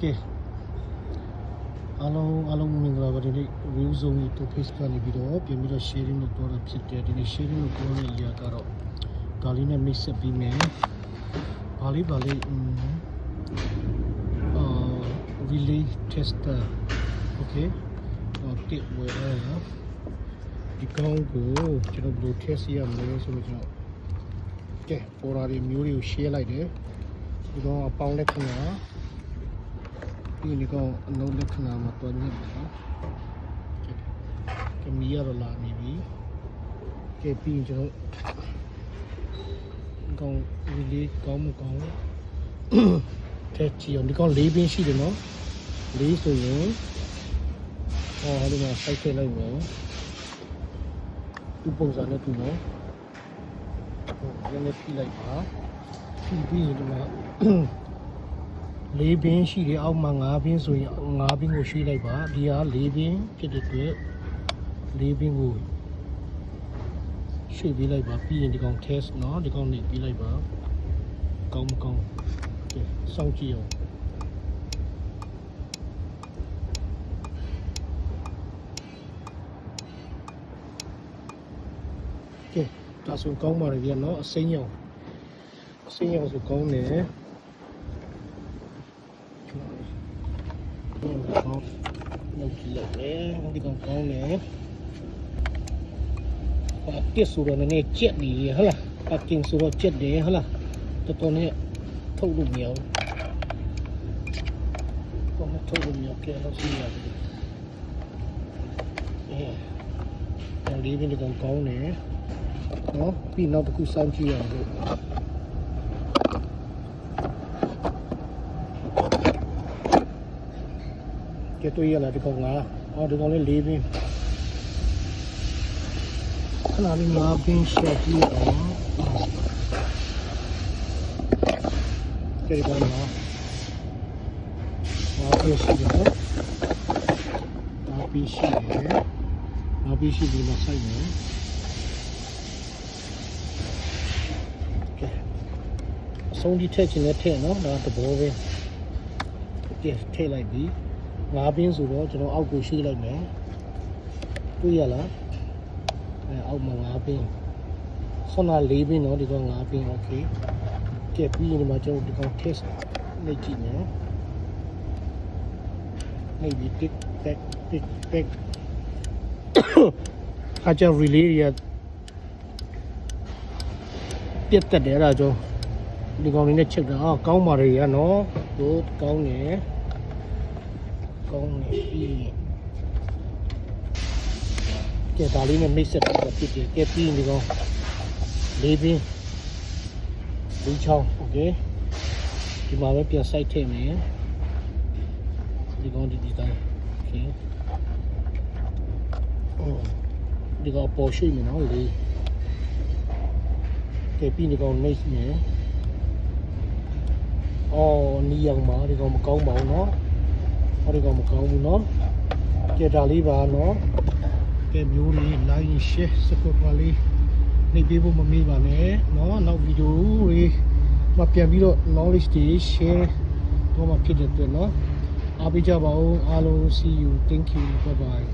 ကဲအားလုံးအားလုံးမင်္ဂလာပါဒီနေ့ view zone ကို face ကနေပြီးတော့ပြင်ပြီးတော့ sharing လုပ်တော့တာဖြစ်တယ်ဒီနေ့ sharing လုပ်တော့တဲ့အရာကတော့ဒါလေးနဲ့ mix ဆက်ပြီးမယ်ဘာလေးဘာလေးอืมအာ relay tester okay တော့တစ်ဝယ်ရတာဒီကောင်ကိုကျွန်တော်ဘယ်လို test ရမလဲဆိုတော့ကျွန်တော်ကဲပေါ်ရာတွေမျိုးတွေကို share လိုက်တယ်ဒီကောင်အပေါင်းလက္ခဏာ ဒီဒီကောင်အလုံးလက္ခဏာမှာတွန်းနေတယ်နော်ကဲမီရတော့လာနေပြီကဲပြီးရင်ကျွန်တော်ဒီကောင် relay ကောင်းမကောင်းထက်ချီအောင်ဒီကောင်၄ပင်းရှိတယ်နော်၄ဆိုရင်ဟောဒီမှာ site ထည့်လိုက်မယ်ဒီပုံစံနဲ့တူနော်ဟိုနည်းနည်းဖြိလိုက်ပါဖြိပြီးရင်ဒီမှာ လေးပင်ရှိတယ်အောက်မှာ၅ပင်ဆိုရင်၅ပင်ကိုရွှေ့လိုက်ပါဒီဟာ၄ပင်ဖြစ်တဲ့အတွက်၄ပင်ကိုရွှေ့ပေးလိုက်ပါပြီးရင်ဒီကောင် test เนาะဒီကောင်နေပြီးလိုက်ပါကောင်းမကောင်းကဲစောင့်ကြည့်အောင်ကဲဒါဆိုကောင်းပါလေဗျာเนาะအစိမ်းရောင်အစိမ်းရောင်ဆိုကောင်းတယ် ကောင်လောက်ကြည့်လိုက်တယ်ဒီကောင်ကောင်းတယ်ပါတစ်ဆိုတော့နည်းနည်းကြက်နေရဟလားပါကင်ဆိုတော့ကြက်တယ်ဟလားတော်တော်နဲ့ထုတ်လို့မရဘူးတော့မထုတ်လို့မရကဲလို့ရှိရတယ်အဲဒီဒီဒီကောင်ကောင်းတယ်နော်ပြီးနောက်တစ်ခုစောင့်ကြည့်ရအောင်လို့ ကဲတွေ့ရလားဒီကောင်လားအော်ဒီကောင်လေး၄ပင်းခဏလေး၅ပင်းရှက်ကြည့်အောင်ကဲဒီကောင်လား၅ပင်းရှိတယ်နော်၅ပင်းရှိတယ်၅ပင်းရှိပြီးမှဆိုင်မယ်ကဲအဆုံးဒီထည့်ချင်တဲ့ထည့်နော်ဒါတဘောပဲကဲထည့်လိုက်ပြီ ငါးပင်းဆိုတော့ကျွန်တော်အောက်ကိုရှိလိုက်မယ်တွေ့ရလားအဲအောက်မှာငါးပင်းဆွမ်းနာ၄ပင်းเนาะဒီကောင်ငါးပင်းโอเคကဲပြီးရင်ဒီမှာကျွန်တော်ဒီကောင် test လိုက်ကြည့်မယ်နေဒီ tick tack tick tack အကြ relay ရပြတ်တက်တယ်အဲ့ဒါကြောင့်ဒီကောင်လေးနဲ့ချက်တာအော်ကောင်းပါလေရနော်တို့ကောင်းတယ် ကောင်းနေပြီကဲဒါလေးနဲ့မိတ်ဆက်တာဖြစ်တယ်ကဲပြီးဒီကောင်လေးပင်းလေးချောင်းโอเคဒီမှာပဲပြန်စိုက်ထည့်မယ်ဒီကောင်ဒီဒီတိုင်းโอเคအော်ဒီကောင်ပေါ်ရှိမယ်နော်လေးကဲပြီးဒီကောင်နှိပ်မယ်အော်နီးအောင်ပါဒီကောင်မကောင်းပါဘူးเ นาะ ဟောဒီကောင်မကောင်းဘူးเนาะကြက်တာလေးပါเนาะကဲမျိုးလေး like share support ပါလေးနေပေးဖို့မမေ့ပါနဲ့เนาะနောက်ဗီဒီယိုတွေမပြန်ပြီးတော့ knowledge တွေ share တော့မှဖြစ်တဲ့အတွက်เนาะအားပေးကြပါဦးအားလုံး see you thank you bye bye